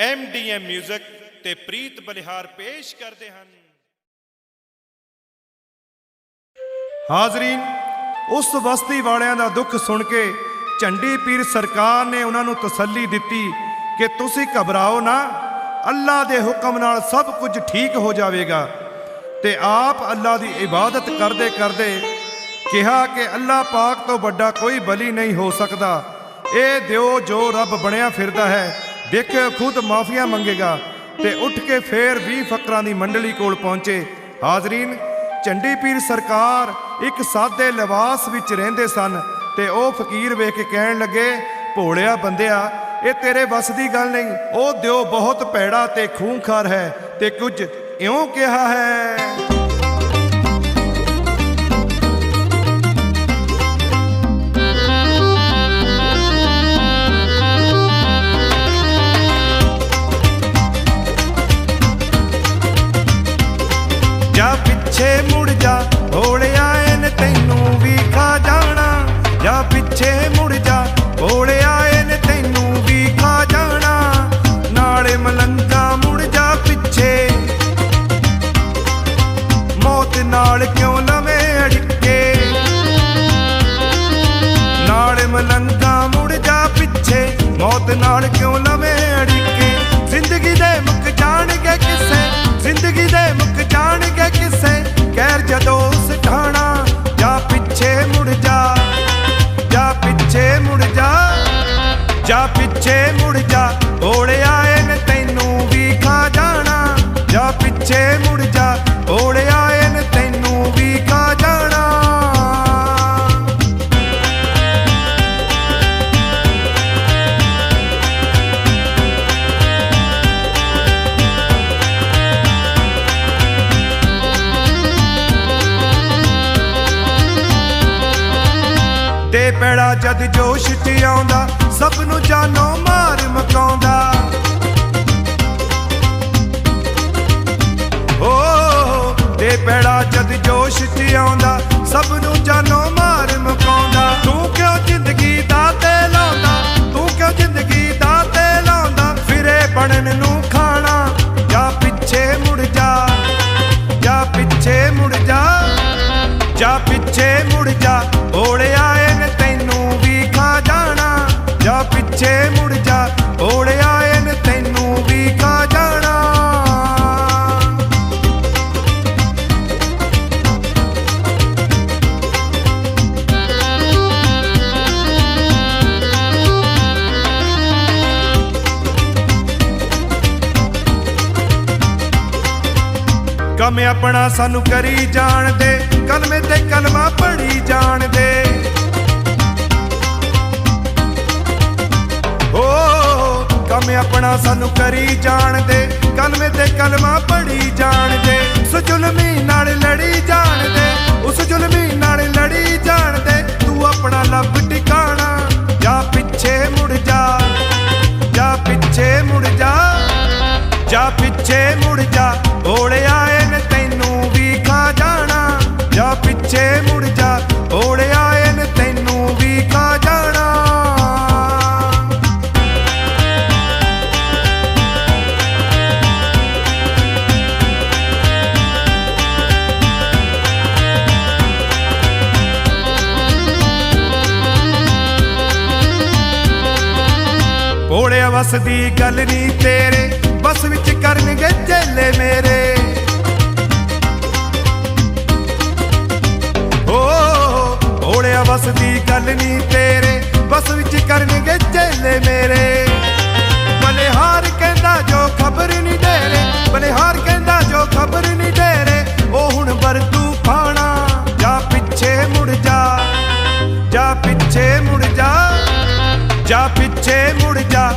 MDM 뮤직 ਤੇ ਪ੍ਰੀਤ ਬਲਿਹਾਰ ਪੇਸ਼ ਕਰਦੇ ਹਨ। ਹਾਜ਼ਰੀਨ, ਉਸ ਵਸਤੀ ਵਾਲਿਆਂ ਦਾ ਦੁੱਖ ਸੁਣ ਕੇ ਝੰਡੀ ਪੀਰ ਸਰਕਾਰ ਨੇ ਉਹਨਾਂ ਨੂੰ ਤਸੱਲੀ ਦਿੱਤੀ ਕਿ ਤੁਸੀਂ ਘਬਰਾਓ ਨਾ ਅੱਲਾ ਦੇ ਹੁਕਮ ਨਾਲ ਸਭ ਕੁਝ ਠੀਕ ਹੋ ਜਾਵੇਗਾ ਤੇ ਆਪ ਅੱਲਾ ਦੀ ਇਬਾਦਤ ਕਰਦੇ ਕਰਦੇ ਕਿਹਾ ਕਿ ਅੱਲਾ ਪਾਕ ਤੋਂ ਵੱਡਾ ਕੋਈ ਬਲੀ ਨਹੀਂ ਹੋ ਸਕਦਾ। ਇਹ ਦਿਓ ਜੋ ਰੱਬ ਬਣਿਆ ਫਿਰਦਾ ਹੈ ਦੇਖਿਓ ਖੁਦ ਮਾਫੀਆ ਮੰਗੇਗਾ ਤੇ ਉੱਠ ਕੇ ਫੇਰ 20 ਫਕਰਾਂ ਦੀ ਮੰਡਲੀ ਕੋਲ ਪਹੁੰਚੇ। ਹਾਜ਼ਰੀਨ, ਚੰਡੀ ਪੀਰ ਸਰਕਾਰ ਇੱਕ ਸਾਦੇ ਲਿਬਾਸ ਵਿੱਚ ਰਹਿੰਦੇ ਸਨ ਤੇ ਉਹ ਫਕੀਰ ਵੇਖ ਕੇ ਕਹਿਣ ਲੱਗੇ, ਭੋਲਿਆ ਬੰਦਿਆ, ਇਹ ਤੇਰੇ ਵੱਸ ਦੀ ਗੱਲ ਨਹੀਂ, ਉਹ ਦਿਓ ਬਹੁਤ ਪੈੜਾ ਤੇ ਖੂੰਖਾਰ ਹੈ ਤੇ ਕੁਝ ਇਉਂ ਕਿਹਾ ਹੈ। ਜਾ ਮੁੜ ਜਾ। ਭੋਲਿਆ ਇਹਨੇ ਤੈਨੂੰ ਵੀ ਖਾ ਜਾਣਾ। ਨਾਲੇ ਮਲੰਗਾ ਮੁੜ ਜਾ ਪਿੱਛੇ। ਮੌਤ ਨਾਲ ਕਿਉਂ ਲਵੇਂ ਅੜਕੇ? ਨਾਲ ਮਲੰਗਾ ਮੁੜ ਜਾ ਪਿੱਛੇ। ਮੌਤ ਨਾਲ ਕਿਉਂ ਲਵੇਂ ਅੜਕੇ? ਜ਼ਿੰਦਗੀ ਦੇ ਮੁੱਕ ਜਾਣਗੇ ਕਿਸੇ। ਜ਼ਿੰਦਗੀ ਦੇ ਮੁੱਕ ਜਾਣਗੇ ਕਿਸੇ। ਕਹਿਰ ਜਦੋਂ ਜਾ ਪਿੱਛੇ ਮੁੜ ਜਾ ਓੜਿਆ ਇਹਨੇ ਤੈਨੂੰ ਵੀ ਖਾ ਜਾਣਾ। ਜਾ ਪਿੱਛੇ ਮੁੜ ਜਾ ਓੜਿਆ ਇਹਨੇ ਤੈਨੂੰ ਵੀ ਖਾ ਜਾਣਾ। ਤੇ ਪੈੜਾ ਜਦ ਜੋਸ਼ ਚ ਆਉਂਦਾ, ਸਭ ਨੂੰ ਫਿਰੇ ਕੰਮ ਆਪਣਾ ਸਾਨੂੰ ਕਰੀ ਜਾਣ ਦੇ। ਕਲਮੇ ਤੇ ਕਲਮਾ ਪੜੀ ਜਾਣਦੇ ਓ, ਕੰਮ ਆਪਣਾ ਸਾਨੂੰ ਕਰੀ ਜਾਣਦੇ ਕਲਮੇ ਤੇ ਕਲਮਾ ਪੜੀ ਜਾਣਦੇ ਉਸ ਜ਼ੁਲਮੀ ਨਾਲ ਲੜੀ ਜਾਣਦੇ ਉਸ ਜ਼ੁਲਮੀ ਨਾਲ ਲੜੀ ਜਾਣਦੇ ਤੂੰ ਆਪਣਾ ਲੱਭ ਟਿਕਾਣਾ। ਜਾ ਪਿੱਛੇ ਮੁੜ ਜਾ। ਜਾ ਪਿੱਛੇ ਮੁੜ ਜਾ। ਜਾ ਪਿੱਛੇ ਮੁੜ ਜਾ। ਓੜਿਆ ਇਹਨੇ ਜਾਣਾ। ਜਾ ਪਿੱਛੇ ਮੁੜ ਜਾ, ਓੜਿਆ ਇਹਨੇ ਤੈਨੂੰ ਵੀ ਖਾ ਜਾਣਾ। ਓੜਿਆ ਵਸ ਦੀ ਗੱਲ ਨਹੀਂ ਤੇਰੇ ਬਸ ਵਿੱਚ ਕਰਨਗੇ ਚੇਲੇ ਮੇਰੇ। ਓੜਿਆ ਦੀ ਗੱਲ ਨਹੀਂ ਤੇਰੇ, ਬਸ ਵਿੱਚ ਕਰਨਗੇ ਚੇਲੇ ਮੇਰੇ। ਬਲਿਹਾਰ ਕਹਿੰਦਾ ਜੋ ਖਬਰ ਨਹੀਂ ਡੇਰੇ, ਬਲਿਹਾਰ ਕਹਿੰਦਾ ਜੋ ਖਬਰ ਨਹੀਂ ਡੇਰੇ, ਉਹ ਹੁਣ ਵਰਤੂ ਖਾਣਾ, ਜਾ ਪਿੱਛੇ ਮੁੜ ਜਾ ਜਾ ਪਿੱਛੇ ਮੁੜ ਜਾ ਜਾ ਪਿੱਛੇ ਮੁੜ ਜਾ